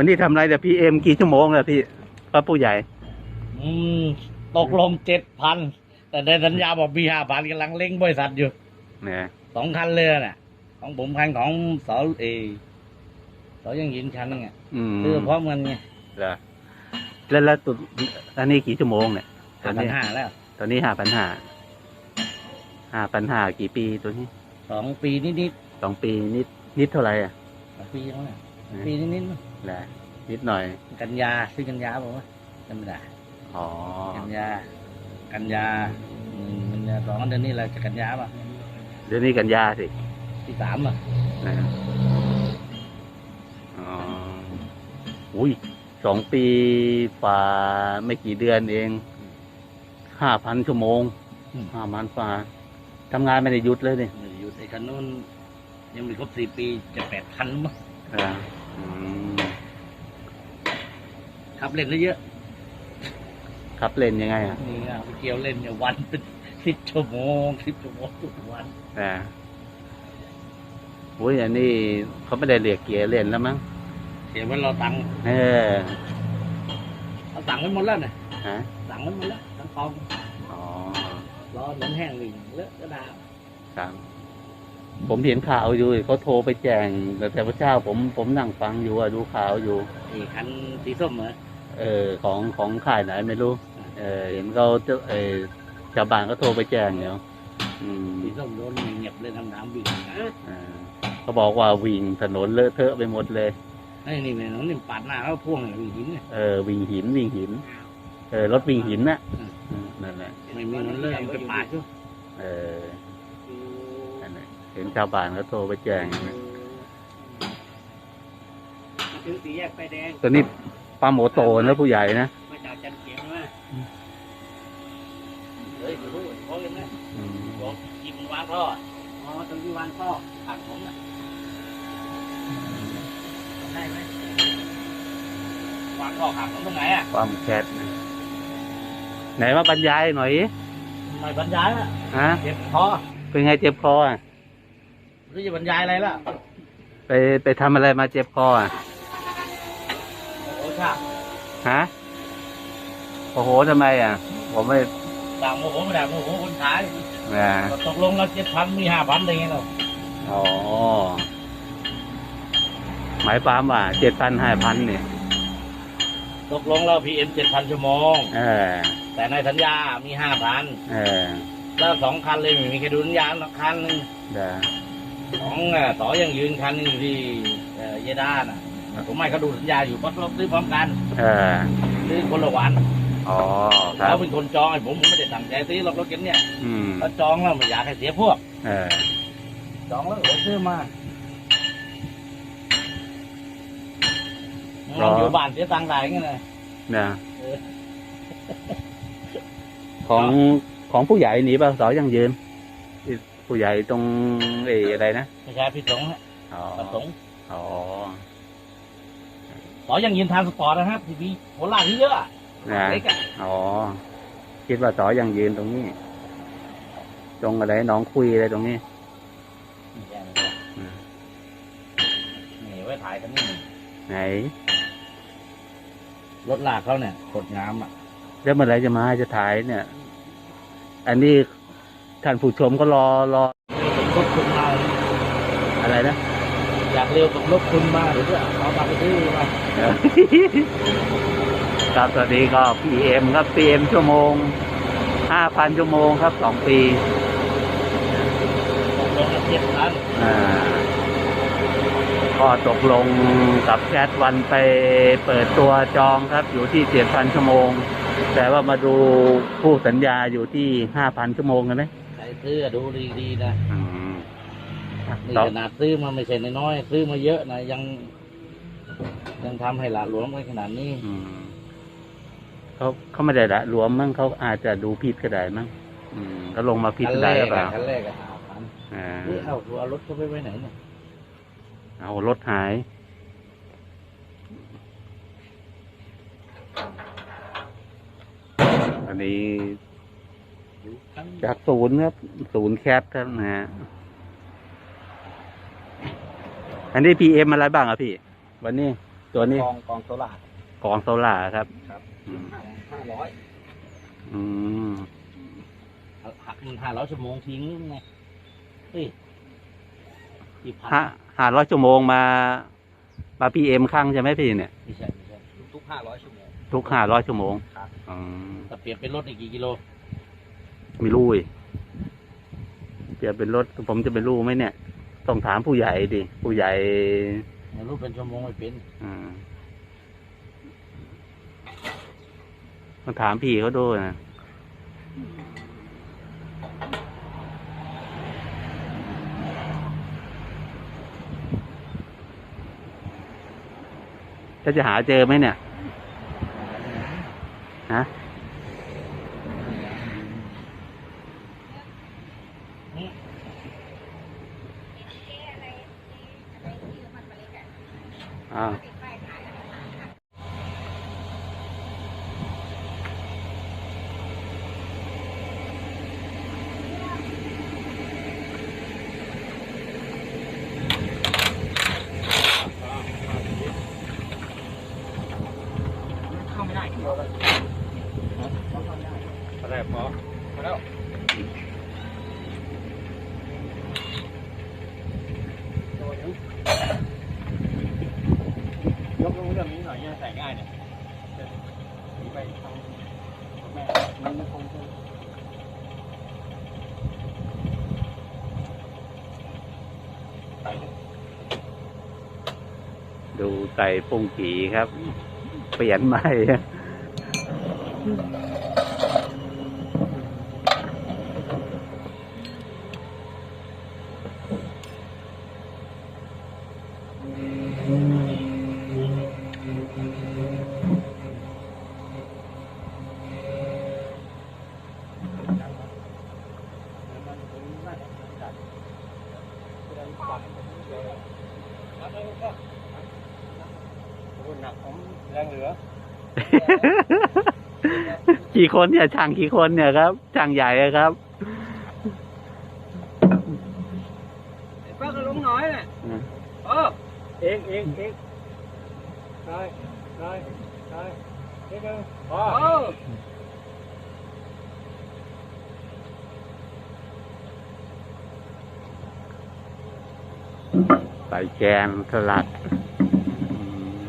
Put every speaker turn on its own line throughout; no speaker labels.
วันนี้ทำอะไรเดี๋ยวพีเอ็มกี่ชั่วโมงแล้วพี่พระผู้ใหญ่
อืมตกลงเจ็ดพันแต่ในสัญญาบอกมีห้าพันกำลังเล้งบริษัทอยู่
เนี่ย
สองคันเลยน่ะ ของผมคันของสอเอสอยังยินคันนึงอะ
อืม
คือพร้อมกันไง
เหรอแล้วแล้วตัวอันนี้กี่ชั่วโมงเนี่ยตอ
ห้านพัน
นี้
ห้าแล้ว
ตอนนี้ห้าพันห้าห้าพันห้ากี่ปีตัวนี้
สองปีนิด
สองปีนิดนิดเท่าไหร่อะ
ๆสองปีแล้วน่ะปีนิดๆมั้ง
แหละนิดหน่อย
กันยาซื้อกันยาบอกว่าจำไม่ได้
อ๋อ
กันยา กันยาอืมกันยาสองเดือนนี้แหละจะกันยาป่ะ
เดี๋ยวนี้กันยาสิ
ที่สามอะ
นะอ๋ออุ้ยสองปีฝ่าไม่กี่เดือนเองห้าพันชั่วโมงห้าพันฝ่าทำงานไม่ได้หยุดเลยเนี่ย
ไม่ได้อยู่ในคันนู้นยังไม่ครบสี่ปีจะแปดพันมั้ง
อ่าอืม
ขับเล่นได้เยอะ
ครับเล่นยังไงอะ
นี่อะไปเกี่ยวเล่นเนี่ยวันเป็นสิบชั่วโมงสิบชั่วโมงทุกวัน
อ่าอุ้ยอันนี้เขาไม่ได้เรียกเกียร์เล่นแล้วมั้ง
เสียไว้เราตังค์
เออ
เราตังค์ไว้หมดแล้วเนี่ย
ฮะ
ตังค์ไว้หมดแล้วทั้งกอง
อ๋อ
รอเหมือนแห้งวิ่งเลอะก็ดา
ครับผมเห็นข่าวอยู่เขาโทรไปแจ้งแต่แต่พระเจ้าผมผมนั่งฟังอยู่อะดูข่าวอยู่
ไอ้คันสีส้มเหรอ
เออของของค่ายไหนไม่รู้ เออเห็นเขาจะเออชาวบ้านก็โทรไปแจ้งเนาะอืม
สีส้มโดนเงียบเลยทำน้ำวิ่งนะ
อ่าเขาบอกว่าวิ่งถนนเลอะเทอะไปหมดเลย
ไอ้นี่แม่น้องนี่ปาดหน้าเขาพ่วงเลยวิ่งหินเนี่ย
เออวิ่งหินวิ่งหิน เออรถวิ่งหินน่ะ
อืม
อืมนั่นแหละ
ไม่มีมันเลยมันไปปาดชุ
เออนั่นแหละเห็นชาวบ้านเขาโทรไปแจ้งนะ
ถึงสีแยกไฟแดง
ตัวนี้ ปลาโมโตนะผู้ใหญ่นะ
มาจากจันเขียวนะเฮ้ยรู้เขาเห็นไหม
อืม
บอกกินวางท่ออ๋อตรงที่วางท่อผักผมน่ะได้ไหมวางท่อผักผมตรงไหนอะ
ความแคทนะไหนมาบรรยายหน่อย
ไม่บรรยายอะ
ฮะ
เจ็บคอ
เป็นไงเจ็บคออะ
หรือจะบรรยายอะไรล่ะ
ไปไปทำอะไรมาเจ็บคออะ
โอ้โหชา
ฮะโอ้โหทำไมอะ ผมไม่
ด่างโมโหไม่ด่างโมโหคนขาย
นะ
ก็ตกลงเราเจ็ดพันมีห้าพันได้ไงเรา
อ๋อหมายความว่าเจ็ดพันห้าพันเนี่ย
ตกลงเราพีเอ็มเจ็ดพันชั่วโมง
เออ
แต่ในสัญญามีห้าพัน
เออ
แล้วสองคันเลยไม่มีใครดูสัญญาหรอกคันหนึ่ง
เดี๋ยว
ของเอ่อต่อยังยืนคันหนึงอยู่ที่เอ่อเยด้าน่ะแต่ ผมไม่เขาดูสัญญาอยู่เพราะเราซื้อพร้อมกัน
เออ
ซื้อคนละวัน
อ๋อครั
เขา
บ
เป็นคนจองไอ้ผมผมไม่ได้ตั้งใจซื้อหรอกรถเก๋งเนี่ย
อืม
เขาจองแล้วไม่อยากให้เสียพวก
เออ
จองแล้วเดี๋ยวซื้อมาเราอยู่บ้านเสียตังค์ได้ไงเลย
นะ
เออ
ของของผู้ใหญ่หนีป่ะสอยังยืนที่ผู้ใหญ่ตรงเอออะไรนะ
ไม่ใช่พี่สงฆ์ฮะ
อ๋อ
ประสงค์
อ๋อ
ต่อยังยืนทางสปอร์ตนะครับทีวีโคราชที่เยอะอะ
นะ
เล็กอะ
อ๋อ คิดว่าสอยังยืนตรงนี้ ตรงอะไรหน้องคุยอะไรตรงนี้
นี่แย่เลย
อืม
นี่ไว้ถ่ายกันนี่
ไหน
รถลากเขาเนี่ยกดงามอะ
แล้วเมื่อไหรจะมาจะถ่ายเนี่ย อันนี้ท่านผู้ชมก็รอรอ
รถคุณมา
อะไรนะ
อยากเร็วกับรถคุณมาหรือว่าเอามาไปซื้อมา
ครับสวัสดีก็พีเอ็มครับพีเอ็มชั่วโมงห้าพันชั่วโมงครับสองปี
ตกลงเจ็ดพัน
อ่าก็ตกลงกับแคทวันไปเปิดตัวจองครับ อยู่ที่เจ็ดพันชั่วโมง แต่ว่ามาดูผู้สัญญาอยู่ที่ห้าพันชั่วโมงกันไหม
ใครซื้อดูดีๆนะ
อืม
นี่
ต่อ
ขนาดซื้อมาไม่ใช่น้อยๆซื้อมาเยอะนะยัง ยังทำให้ละหลวมไปขนาดนี้
อืมเขาเขาไม่ได้ละรวมมั้งเขาอาจจะดูผิดก็ได้มั้งอืมเขาลงมาผิด
คัน
ก็
แร
ได้ห
ก
รือเป
อะ
ล่า
คันแรกอะห้าพัน
อ่า
เฮ้ยเอาเอารถเขาไปไว้ไหนเนี่ย
เอารถหายอันนี้จากศูนย์ครับศูนย์แคทครับนะฮะ อันนี้พีเอ็มอะไรบ้างอะพี่ วันนี้ตัวนี้
กองกองโซล่าก
องโซล่าครับ
ครับ
อืม
ห้าร้อย
อืม
มันห้าร้อยชั่วโมงทิ้งไงเฮ้ยกี่พัน
ห้าห้าร้อยชั่วโมงมามาพีเอ็มครั้งใช่ไหมพี่เนี่ย
ไม่ใช่ไม่ใช่ทุกห้าร้อยชั่วโมง
ทุกห้าร้อยชั่วโมง
ครับ
อืม
แต่เปลี่ยนเป็นรถอีกกี่กิโล
ไม่รู้อีกเปลี่ยนเป็นรถผมจะไปรู้ไหมเนี่ย ต้องถามผู้ใหญ่ดิ ผู้ใหญ่
ไม่รู้เป็นชั่วโมงไม่เป็น
อืมต้องถามพี่เขาด้วยนะถ้าจะหาเจอไหมเนี่ย ฮะ อ่า
เข้าไม่ได้กิโลละพอแล้วพอพอแล้วยกลงเรื่องนี้หน่อยจะใส่ง่ายเนี่ยไปทางแมันคง
ดูไก่ปุ้งกี่ครับ เปลี่ยนใหม่
หนักผมแรงเหลือ
กี่คนเนี่ยช่างกี่คนเนี่ยครับช่างใหญ่อะครับ
ป้าก็ลงน้อยแหละ
อืม
เออเองเองเองได้ได้ได้เองเออ
ใส่แกนสลัดอืม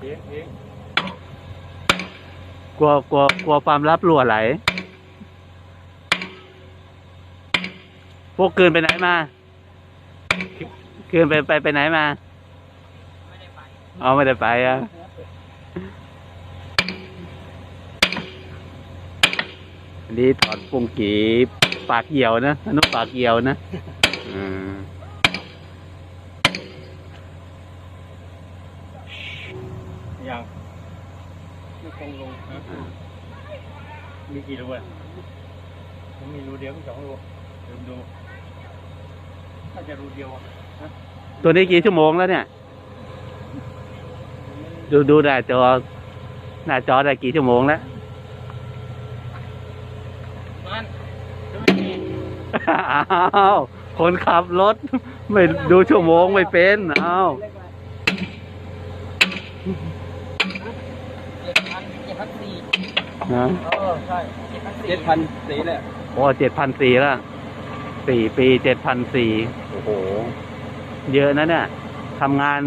เองเอง
ก ลัวกลัวกลัวความลับรั่วไหล พวกเกินไปไหนมาเกินไปไปไปไหนมาเอาไม่ได้ไปอะอันนี้ถอดปุงกีปากเหี่ยวนะอนุปากเหี่ยวนะอืม
ยัง ไม่คงลงนะมีกี่รูอะผมมีรูเดียวมีสองรูลืมดูน่าจะรูเดียวอะ
ตัวนี้กี่ชั่วโมงแล้วเนี่ย ดูดูหน้าจอหน้าจอได้กี่ชั่วโมงแล้ว
มัน
อ้าวคนขับรถ ไม่ดูชั่วโมงไม่เป็นอ้าว
เจ็ดพันเจ็ดพันสี่
นะ
เออใช่เจ็ดพันสี่เจ็ดพันสี่แหละ
โอ้เจ็ดพันสี่แล้วสี่ปีเจ็ดพันสี่โอ้โห เยอะนะเนี่ยทำงาน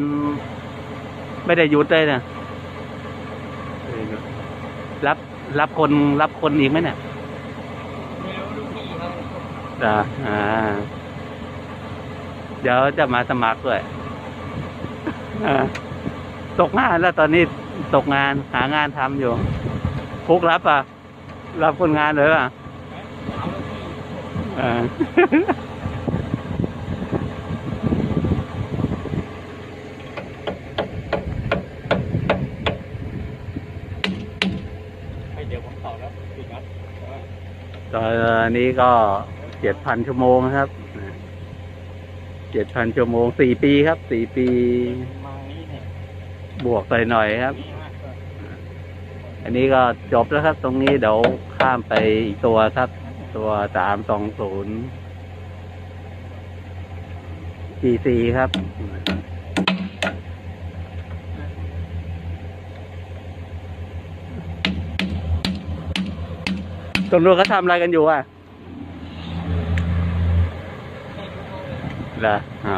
ไม่ได้หยุดเลยนะรับรับคนรับคนอีกไหมเนี่ย
ไม่รู้ลูกพี่เขา
อ่าอ่า เดี๋ยวจะมาสมัครด้วยอ่าตกงานแล้วตอนนี้ตกงานหางานทำอยู่ ฟุกรับอะ รับคนงานเลยป่ะ
เอาลูกพี่
อ่า
ให้เดี๋ยวผมต่อแล้วปิดครับ
ตอนนี้ก็เจ็ดพันชั่วโมงนะครับเจ็ดพันชั่วโมงสี่ปีครับ สี่ปี
มานี้เนี่ย
บวกไปหน่อยครับ
ดีมากเลย
อันนี้ก็จบแล้วครับ ตรงนี้เดี๋ยวข้ามไปอีกตัวครับ ตัวสามสองศูนย์จีซีครับ ตำรวจเขาทำอะไรกันอยู่อะเหรออ๋อ